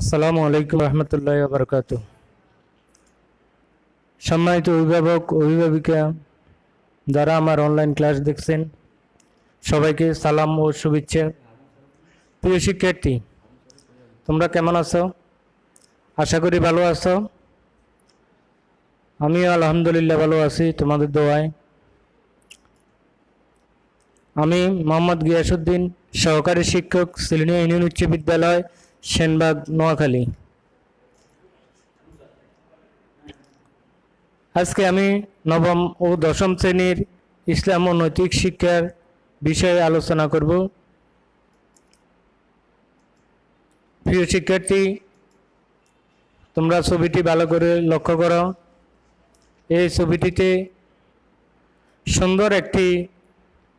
আসসালামু আলাইকুম রহমতুল্লাহ বরকাত সম্মানিত অভিভাবক, অভিভাবিকা যারা আমার অনলাইন ক্লাস দেখছেন, সবাইকে সালাম ও শুভেচ্ছা। প্রিয় শিক্ষার্থী, তোমরা কেমন আছো? আশা করি ভালো আছো। আমিও আলহামদুলিল্লাহ ভালো আছি, তোমাদের দোয়ায়। আমি মোহাম্মদ গিয়াসুদ্দিন সহকারী শিক্ষক, সিলিনিয়া ইউনিয়ন উচ্চ বিদ্যালয় সেনবাগ, নোয়াখালী। আজকে আমি নবম ও দশম শ্রেণির ইসলাম ও নৈতিক শিক্ষার বিষয়ে আলোচনা করব। প্রিয় শিক্ষার্থী, তোমরা ছবিটি ভালো করে লক্ষ্য করো। এই ছবিটিতে সুন্দর একটি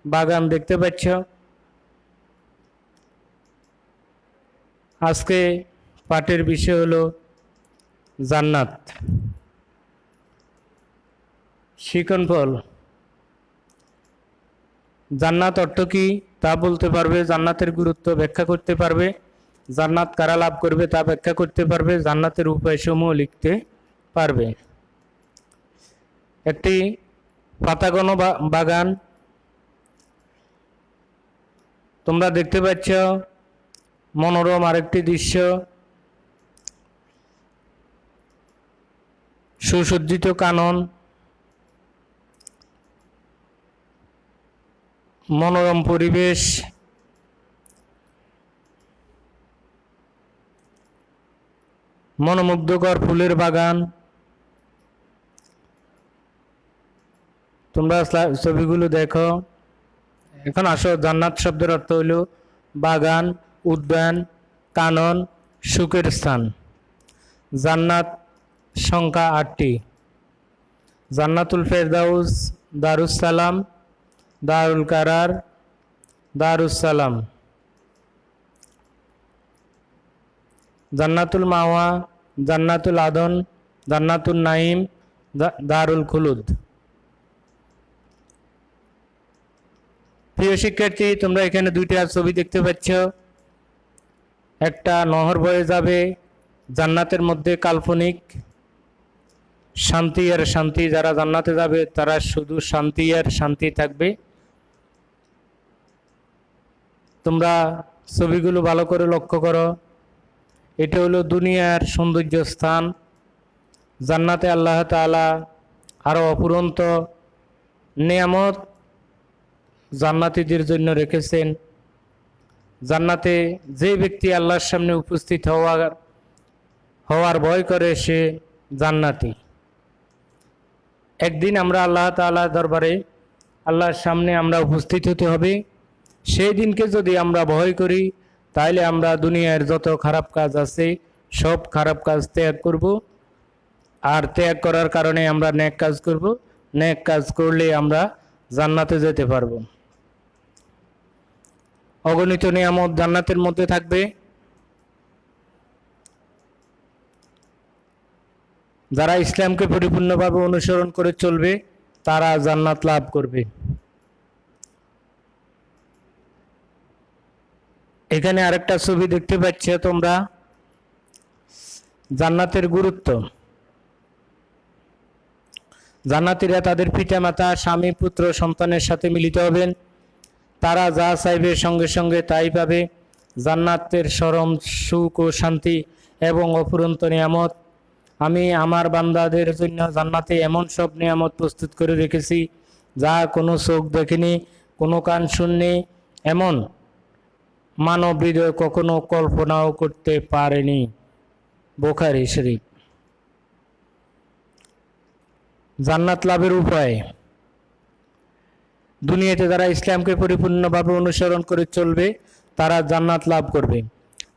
বাগান দেখতে পাচ্ছ। আজকে পাঠের বিষয় হলো জান্নাত। শিকন ফল। জান্নাত অর্থ কি? তা বলতে পারবে, জান্নাতের গুরুত্ব ব্যাখ্যা করতে পারবে। জান্নাত কারা লাভ করবে তা ব্যাখ্যা করতে পারবে, জান্নাতের উপায়সমূহ লিখতে পারবে। একটি পাতাগণ বাগান। তোমরা দেখতে পাচ্ছ মনোরম আরেকটি দৃশ্য। সুসজ্জিত কানন। মনোরম পরিবেশ। মনোমুগ্ধকর ফুলের বাগান। তোমরা ছবিগুলো দেখো। এখন আসো, জান্নাত শব্দের অর্থ হইল বাগান। উদ্যান কানন, সুখের স্থান। জান্নাত সংখ্যা আটটি। জান্নাতুল ফেরদাউস দারুস সালাম দারুল কারার দারুস সালাম জান্নাতুল মাওয়া, জান্নাতুল আদন জান্নাতুল নাইম দারুল খুলুদ। প্রিয় শিক্ষার্থী, তোমরা এখানে দুইটা ছবি দেখতে পাচ্ছ। একটা নহর বয়ে যাবে, জান্নাতের মধ্যে কাল্পনিক শান্তি আর শান্তি, যারা জান্নাতে যাবে তারা শুধু শান্তি আর শান্তি থাকবে। তোমরা ছবিগুলো ভালো করে লক্ষ্য করো। এটা হলো দুনিয়ার সৌন্দর্য স্থান। জান্নাতে আল্লাহ তাআলা আরও অপুরন্ত নিয়ামত জান্নাতীদের জন্য রেখেছেন। জান্নাতে যে ব্যক্তি আল্লাহর সামনে উপস্থিত হওয়ার হওয়ার ভয় করে সে জান্নাতি। একদিন আমরা আল্লাহ তাআলা দরবারে আল্লাহর সামনে আমরা উপস্থিত হতে হবে। সেই দিনকে যদি আমরা ভয় করি তাহলে আমরা দুনিয়ার যত খারাপ কাজ আছে, সব খারাপ কাজ ত্যাগ করব। আর ত্যাগ করার কারণে আমরা ন্যাক কাজ করব। ন্যাক কাজ করলে আমরা জান্নাতে যেতে পারব। অগণিত নিয়ামত জান্নাতের মধ্যে থাকবে। যারা ইসলামকে পরিপূর্ণভাবে অনুসরণ করে চলবে, তারা জান্নাত লাভ করবে। এখানে আরেকটা ছবি দেখতে পাচ্ছ তোমরা। জান্নাতের গুরুত্ব। জান্নাতীরা তাদের পিতামাতা, স্বামী, পুত্র, সন্তানের সাথে মিলিত হবেন। তারা যা চাইবে সঙ্গে সঙ্গে তাই পাবে। জান্নাতের সরম, সুখ ও শান্তি এবং অফুরন্ত নিয়ামত। আমি আমার বান্দাদের জন্য জান্নাতে এমন সব নিয়ামত প্রস্তুত করে রেখেছি, যা কোনো চোখ দেখেনি, কোনো কান শুননি, এমন মানব হৃদয় কখনো কল্পনাও করতে পারেনি। বোখারি শরীফ। জান্নাত লাভের উপায়। দুনিয়াতে যারা ইসলামকে পরিপূর্ণভাবে অনুসরণ করে চলবে, তারা জান্নাত লাভ করবে।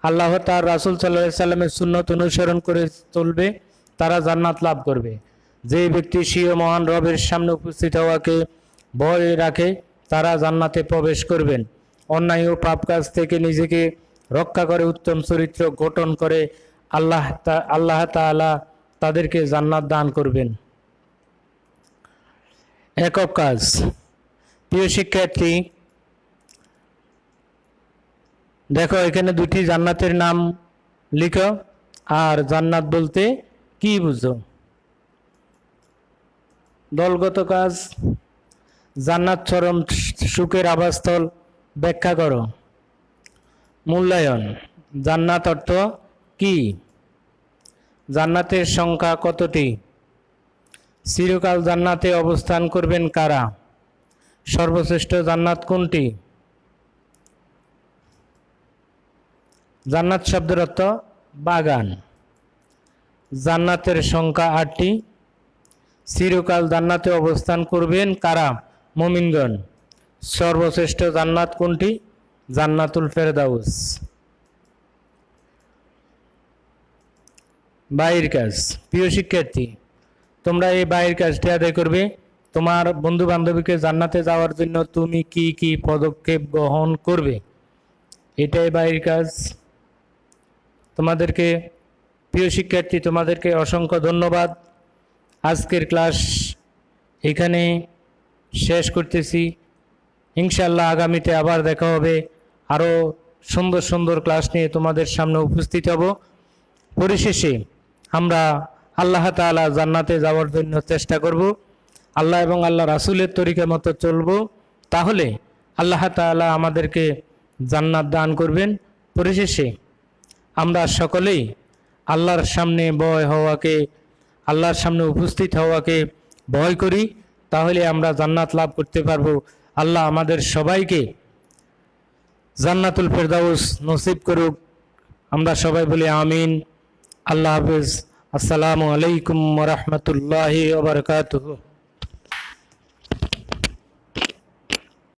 আল্লাহ তার রাসুল সাল্লাহ সাল্লামের সুন্নত অনুসরণ করে চলবে, তারা জান্নাত লাভ করবে। যে ব্যক্তি স্বীয় মহান রবের সামনে উপস্থিত হওয়াকে ভয় রাখে, তারা জান্নাতে প্রবেশ করবেন। অন্যায় ও পাপ কাজ থেকে নিজেকে রক্ষা করে উত্তম চরিত্র গঠন করে আল্লাহ আল্লাহ তাআলা তাদেরকে জান্নাত দান করবেন। একক কাজ। প্রিয় শিক্ষার্থী, দেখো এখানে দুটি জান্নাতের নাম লিখো, আর জান্নাত বলতে কি বুঝো? দলগত কাজ, জান্নাত চরম সুখের আবাসস্থল, ব্যাখ্যা করো। মূল্যায়ন, জান্নাত অর্থ কি? জান্নাতের সংখ্যা কতটি? চিরকাল জান্নাতে অবস্থান করবেন কারা? সর্বশ্রেষ্ঠ জান্নাত কোনটি? জান্নাত শব্দের অর্থ বাগান। জান্নাতের সংখ্যা আটটি। চিরকাল জান্নাতে অবস্থান করবেন কারা? মমিনগণ। সর্বশ্রেষ্ঠ জান্নাত কোনটি? জান্নাতুল ফেরদাউস। বাইরের কাজ। প্রিয় শিক্ষার্থী, তোমরা এই বাইরের কাজটি আদায় করবে। তোমার বন্ধু বান্ধবীকে জান্নাতে যাওয়ার জন্য তুমি কি কি পদক্ষেপ গ্রহণ করবে? এটাই বাইরের কাজ। তোমাদেরকে, প্রিয় শিক্ষার্থী, তোমাদেরকে অসংখ্য ধন্যবাদ। আজকের ক্লাস এখানে শেষ করতেছি। ইনশাল্লাহ আগামীতে আবার দেখা হবে। আরও সুন্দর সুন্দর ক্লাস নিয়ে তোমাদের সামনে উপস্থিত হব। পরিশেষে আমরা আল্লাহ তাআলা জান্নাতে যাওয়ার জন্য চেষ্টা করব। আল্লাহ এবং আল্লাহ রাসুলের তরিকা মতো চলব, তাহলে আল্লাহ তাআলা আমাদেরকে জান্নাত দান করবেন। পরিশেষে আমরা সকলেই আল্লাহর সামনে ভয় হওয়াকে, আল্লাহর সামনে উপস্থিত হওয়াকে ভয় করি, তাহলে আমরা জান্নাত লাভ করতে পারব। আল্লাহ আমাদের সবাইকে জান্নাতুল ফেরদাউস নসিব করুক। আমরা সবাই বলি আমিন। আল্লাহ হাফিজ। আসসালামু আলাইকুম রহমতুল্লাহ ওবরকাতুহ